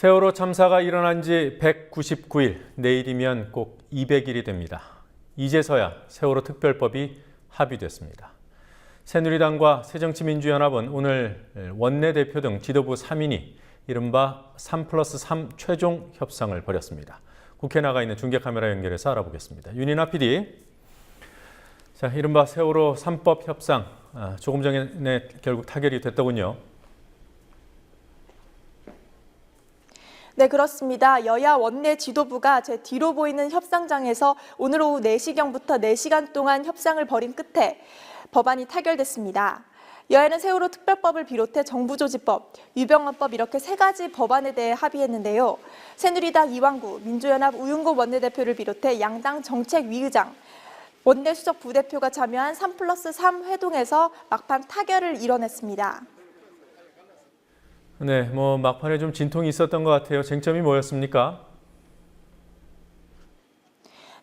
세월호 참사가 일어난 지 199일, 내일이면 꼭 200일이 됩니다. 이제서야 세월호 특별법이 합의됐습니다. 새누리당과 새정치민주연합은 오늘 원내대표 등 지도부 3인이 이른바 3 플러스 3 최종 협상을 벌였습니다. 국회 나가 있는 중계카메라 연결해서 알아보겠습니다. 윤인아 PD. 자, 이른바 세월호 3법 협상 아, 조금 전에 결국 타결이 됐더군요. 네, 그렇습니다. 여야 원내 지도부가 제 뒤로 보이는 협상장에서 오늘 오후 4시경부터 4시간 동안 협상을 벌인 끝에 법안이 타결됐습니다. 여야는 세월호 특별법을 비롯해 정부조직법, 유병헌법 이렇게 세 가지 법안에 대해 합의했는데요. 새누리당 이왕구, 민주연합 우윤고 원내대표를 비롯해 양당 정책위의장, 원내 수석 부대표가 참여한 3 플러스 3 회동에서 막판 타결을 이뤄냈습니다. 네, 뭐 막판에 좀 진통이 있었던 것 같아요. 쟁점이 뭐였습니까?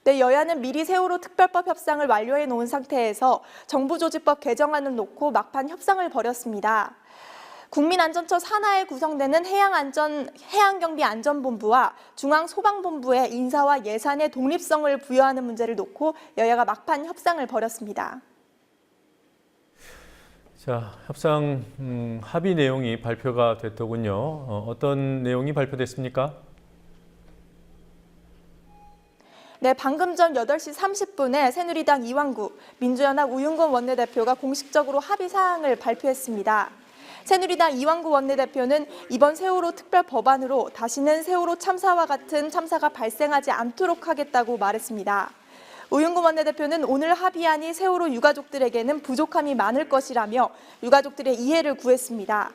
네, 여야는 미리 세월호 특별법 협상을 완료해 놓은 상태에서 정부조직법 개정안을 놓고 막판 협상을 벌였습니다. 국민안전처 산하에 구성되는 해양안전, 해양경비 안전본부와 중앙소방본부의 인사와 예산의 독립성을 부여하는 문제를 놓고 여야가 막판 협상을 벌였습니다. 자, 협상 음, 합의 내용이 발표가 됐더군요. 어, 어떤 내용이 발표됐습니까? 네, 방금 전 8시 30분에 새누리당 이왕구, 민주연합 우윤건 원내대표가 공식적으로 합의 사항을 발표했습니다. 새누리당 이왕구 원내대표는 이번 세월호 특별 법안으로 다시는 세월호 참사와 같은 참사가 발생하지 않도록 하겠다고 말했습니다. 우윤구 원내대표는 오늘 합의안이 세월호 유가족들에게는 부족함이 많을 것이라며 유가족들의 이해를 구했습니다.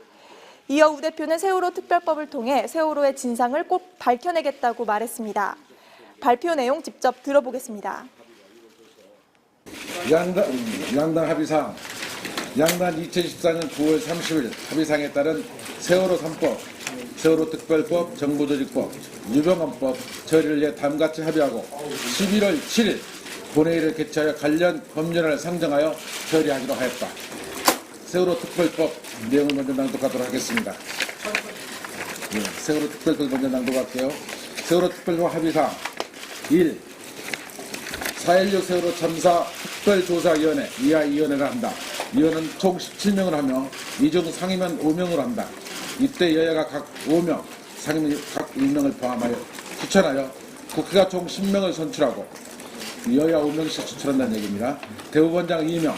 이어 우 대표는 세월호 특별법을 통해 세월호의 진상을 꼭 밝혀내겠다고 말했습니다. 발표 내용 직접 들어보겠습니다. 양당, 양당 합의사항 양당 2014년 9월 30일 합의사항에 따른 세월호 3법, 세월호 특별법, 정부조직법, 유병헌법 처리를 위해 다음같이 합의하고 11월 7일 본회의를 개최하여 관련 법률안을 상정하여 처리하기로 하였다. 세월호 특별법 내용을 먼저 낭독하도록 하겠습니다. 예, 세월호 특별법 먼저 낭독할게요. 세월호 특별법 합의사항 1. 4.16 세월호 참사 특별조사위원회 이하 위원회를 한다. 위원은 총 17명을 하며 이 중 상임위원 5명으로 한다. 이때 여야가 각 5명, 상임위 각 1명을 포함하여 추천하여 국회가 총 10명을 선출하고 여야 5명씩 추천한다는 얘기입니다. 대법원장 2명,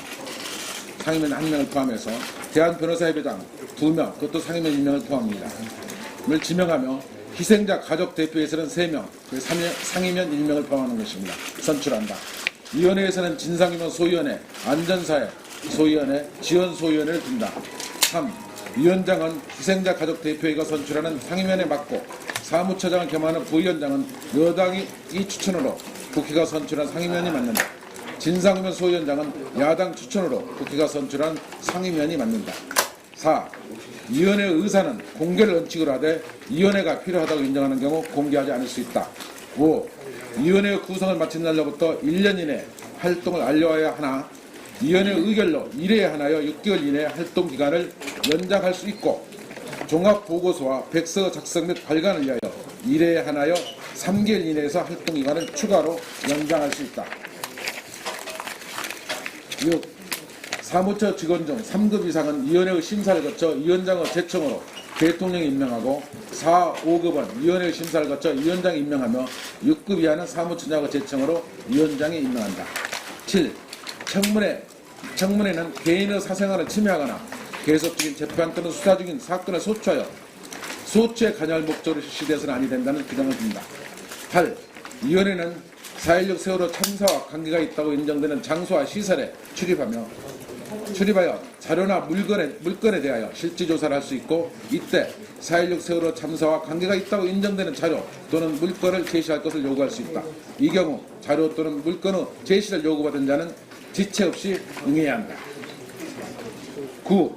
상임위원 1명을 포함해서 대한변호사협회장 2명, 그것도 상임위원 1명을 포함합니다. 을 지명하며 희생자 가족 대표에서는 3명, 그 상임위원 1명을 포함하는 것입니다. 선출한다. 위원회에서는 진상규명 소위원회, 안전사회 소위원회, 지원 소위원회를 둔다. 3. 위원장은 희생자 가족 대표회가 선출하는 상임위원회 맡고 사무처장을 겸하는 부위원장은 여당이 이 추천으로 국회가 선출한 상임위원이 맡는다. 진상규명 소위원장은 야당 추천으로 국회가 선출한 상임위원이 맡는다. 4. 위원회 의사는 공개를 원칙으로 하되 위원회가 필요하다고 인정하는 경우 공개하지 않을 수 있다. 5. 위원회 구성을 마친 날로부터 1년 이내 활동을 완료해야 하나 위원회 의결로 1회에 하나여 6개월 이내 활동 기간을 연장할 수 있고 종합 보고서와 백서 작성 및 발간을 위하여 1회에 하나여 3개월 이내에서 활동 기간을 추가로 연장할 수 있다. 6. 사무처 직원 중 3급 이상은 위원회의 심사를 거쳐 위원장의 제청으로 대통령이 임명하고 4, 5급은 위원회의 심사를 거쳐 위원장이 임명하며 6급 이하는 사무처장의 제청으로 위원장이 임명한다. 7. 청문회, 청문회는 개인의 사생활을 침해하거나 계속적인 재판 또는 수사 중인 사건을 소추하여 소추에 관여할 목적으로 실시돼서는 아니 된다는 규정을 둔다. 8. 위원회는 4.16 세월호 참사와 관계가 있다고 인정되는 장소와 시설에 출입하며 출입하여 자료나 물건에, 물건에 대하여 실질 조사를 할 수 있고 이때 4.16 세월호 참사와 관계가 있다고 인정되는 자료 또는 물건을 제시할 것을 요구할 수 있다. 이 경우 자료 또는 물건의 제시를 요구받은 자는 지체 없이 응해야 한다. 9.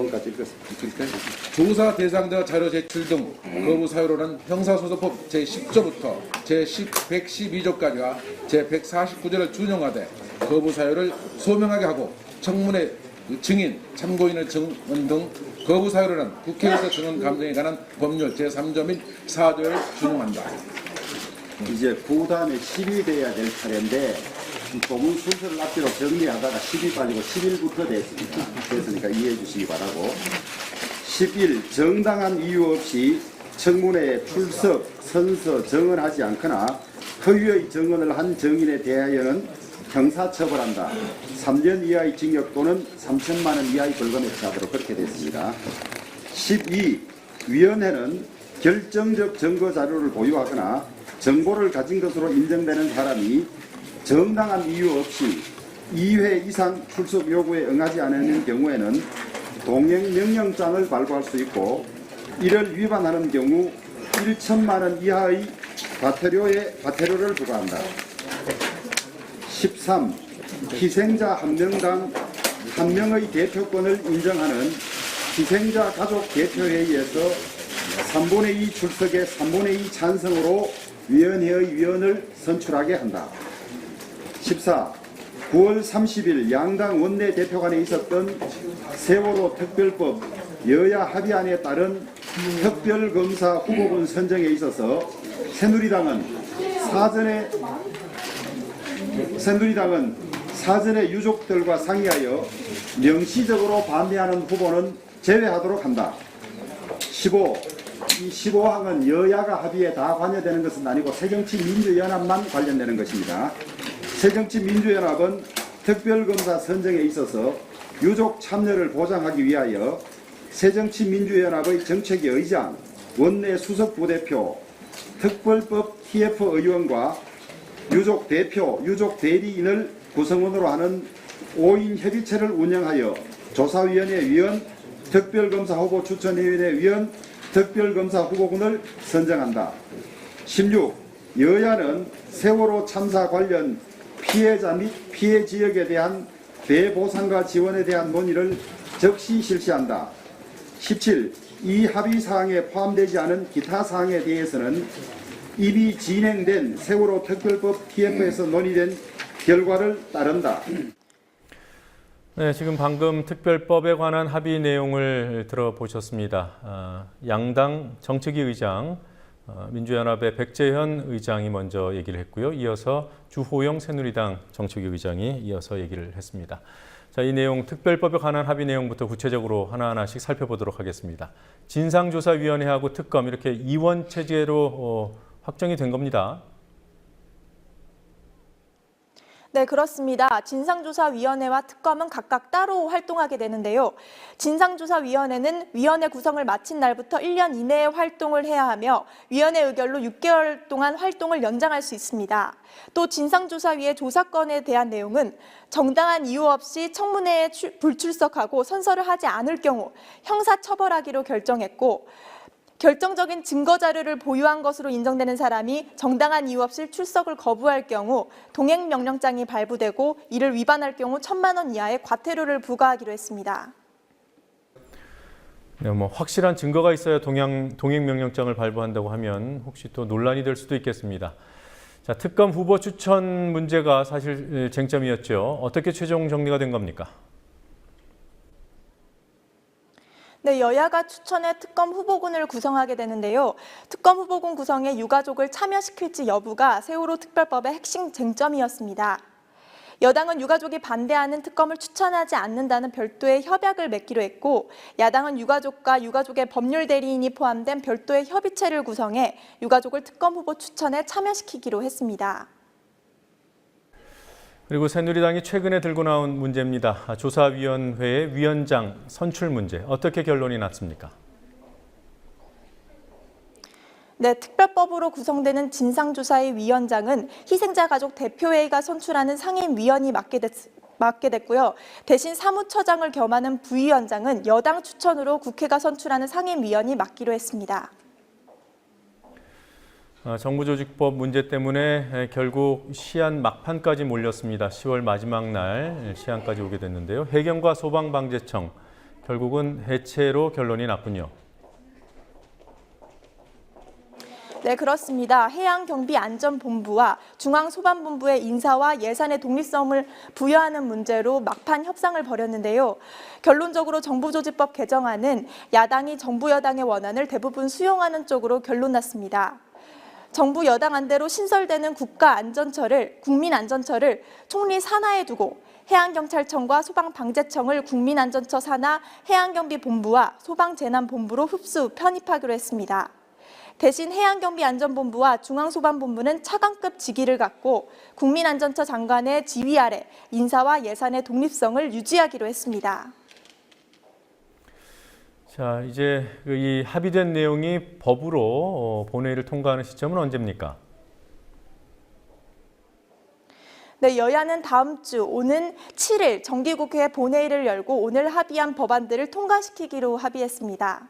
그건까지 읽었습니다. 조사 대상자 자료 제출 등 거부 사유로는 형사소송법 제10조부터 제112조까지와 제149조를 준용하되 거부 사유를 소명하게 하고 청문회 증인, 참고인의 증언 등 거부 사유로는 국회에서 주는 감정에 관한 법률 제3조 및 4조를 준용한다. 이제 9다음에 10이 돼야 될 차례인데 조문 순서를 앞뒤로 정리하다가 10이 빠지고 11부터 됐습니다. 됐으니까 이해해 주시기 바라고 11. 정당한 이유 없이 청문회에 출석, 선서, 정언하지 않거나 허위의 정언을 한 정인에 대하여는 형사처벌한다. 3년 이하의 징역 또는 3천만 원 이하의 벌금에 처하도록 그렇게 됐습니다. 12. 위원회는 결정적 증거 자료를 보유하거나 정보를 가진 것으로 인정되는 사람이 정당한 이유 없이 2회 이상 출석 요구에 응하지 않는 경우에는 동행 명령장을 발부할 수 있고 이를 위반하는 경우 1천만 원 이하의 과태료에 과태료를 부과한다. 13. 희생자 한 명당 한 명의 대표권을 인정하는 희생자 가족 대표회의에서 3분의 2 출석에 3분의 2 찬성으로 위원회의 위원을 선출하게 한다. 14. 9월 30일 양당 원내대표 간에 있었던 세월호 특별법 여야 합의안에 따른 특별검사 후보군 선정에 있어서 새누리당은 사전에 새누리당은 사전에 유족들과 상의하여 명시적으로 반대하는 후보는 제외하도록 한다. 15. 이 15항은 여야가 합의에 다 관여되는 것은 아니고 새정치민주연합만 관련되는 것입니다. 새정치민주연합은 특별검사 선정에 있어서 유족 참여를 보장하기 위하여 새정치민주연합의 정책위 의장, 원내 수석 부대표, 특별법 TF 의원과 유족 대표, 유족 대리인을 구성원으로 하는 5인 협의체를 운영하여 조사위원회 위원, 특별검사 후보 추천위원회 위원, 특별검사 후보군을 선정한다. 16. 여야는 세월호 참사 관련 피해자 및 피해 지역에 대한 대보상과 지원에 대한 논의를 적시 실시한다. 17. 이 합의 사항에 포함되지 않은 기타 사항에 대해서는 이미 진행된 세월호 특별법 TF에서 논의된 결과를 따른다. 네, 지금 방금 특별법에 관한 합의 내용을 들어보셨습니다. 아, 양당 정책위 의장 어, 민주연합의 백재현 의장이 먼저 얘기를 했고요. 이어서 주호영 새누리당 정책위 의장이 이어서 얘기를 했습니다. 자, 이 내용 특별법에 관한 합의 내용부터 구체적으로 하나하나씩 살펴보도록 하겠습니다. 진상조사위원회하고 특검 이렇게 이원 체제로 어, 확정이 된 겁니다. 네, 그렇습니다. 진상조사위원회와 특검은 각각 따로 활동하게 되는데요. 진상조사위원회는 위원회 구성을 마친 날부터 1년 이내에 활동을 해야 하며 위원회 의결로 6개월 동안 활동을 연장할 수 있습니다. 또 진상조사위의 조사건에 대한 내용은 정당한 이유 없이 청문회에 출- 불출석하고 선서를 하지 않을 경우 형사처벌하기로 결정했고 결정적인 증거 자료를 보유한 것으로 인정되는 사람이 정당한 이유 없이 출석을 거부할 경우 동행 명령장이 발부되고 이를 위반할 경우 천만 원 이하의 과태료를 부과하기로 했습니다. 네, 뭐 확실한 증거가 있어야 동행, 동행 명령장을 발부한다고 하면 혹시 또 논란이 될 수도 있겠습니다. 자, 특검 후보 추천 문제가 사실 쟁점이었죠. 어떻게 최종 정리가 된 겁니까? 네, 여야가 추천해 특검 후보군을 구성하게 되는데요. 특검 후보군 구성에 유가족을 참여시킬지 여부가 세월호 특별법의 핵심 쟁점이었습니다. 여당은 유가족이 반대하는 특검을 추천하지 않는다는 별도의 협약을 맺기로 했고 야당은 유가족과 유가족의 법률 대리인이 포함된 별도의 협의체를 구성해 유가족을 특검 후보 추천에 참여시키기로 했습니다. 그리고 새누리당이 최근에 들고 나온 문제입니다. 아, 조사위원회의 위원장 선출 문제 어떻게 결론이 났습니까? 네, 특별법으로 구성되는 진상조사의 위원장은 희생자 가족 대표회의가 선출하는 상임위원이 맡게, 됐, 맡게 됐고요. 대신 사무처장을 겸하는 부위원장은 여당 추천으로 국회가 선출하는 상임위원이 맡기로 했습니다. 아, 정부조직법 문제 때문에 에, 결국 시한 막판까지 몰렸습니다. 10월 마지막 날 시한까지 오게 됐는데요. 해경과 소방방재청 결국은 해체로 결론이 났군요. 네, 그렇습니다. 해양경비안전본부와 중앙소방본부의 인사와 예산의 독립성을 부여하는 문제로 막판 협상을 벌였는데요. 결론적으로 정부조직법 개정안은 야당이 정부 여당의 원안을 대부분 수용하는 쪽으로 결론 났습니다. 정부 여당 안대로 신설되는 국가안전처를 국민안전처를 총리 산하에 두고 해양경찰청과 소방방재청을 국민안전처 산하 해양경비본부와 소방재난본부로 흡수 편입하기로 했습니다. 대신 해양경비안전본부와 중앙소방본부는 차관급 직위를 갖고 국민안전처 장관의 지휘 아래 인사와 예산의 독립성을 유지하기로 했습니다. 자, 이제 그이 합의된 내용이 법으로 어, 본회의를 통과하는 시점은 언제입니까? 네, 여야는 다음 주 오는 7일 정기국회 본회의를 열고 오늘 합의한 법안들을 통과시키기로 합의했습니다.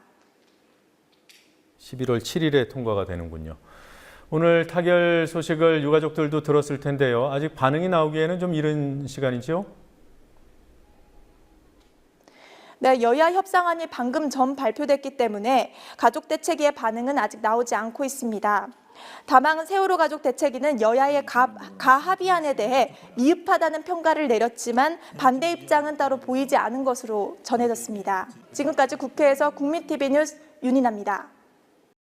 11월 7일에 통과가 되는군요. 오늘 타결 소식을 유가족들도 들었을 텐데요. 아직 반응이 나오기에는 좀 이른 시간이죠? 네, 여야 협상안이 방금 전 발표됐기 때문에 가족 대책위의 반응은 아직 나오지 않고 있습니다. 다만 세월호 가족 대책위는 여야의 가, 가 합의안에 대해 미흡하다는 평가를 내렸지만 반대 입장은 따로 보이지 않은 것으로 전해졌습니다. 지금까지 국회에서 국민TV 뉴스 윤인아입니다.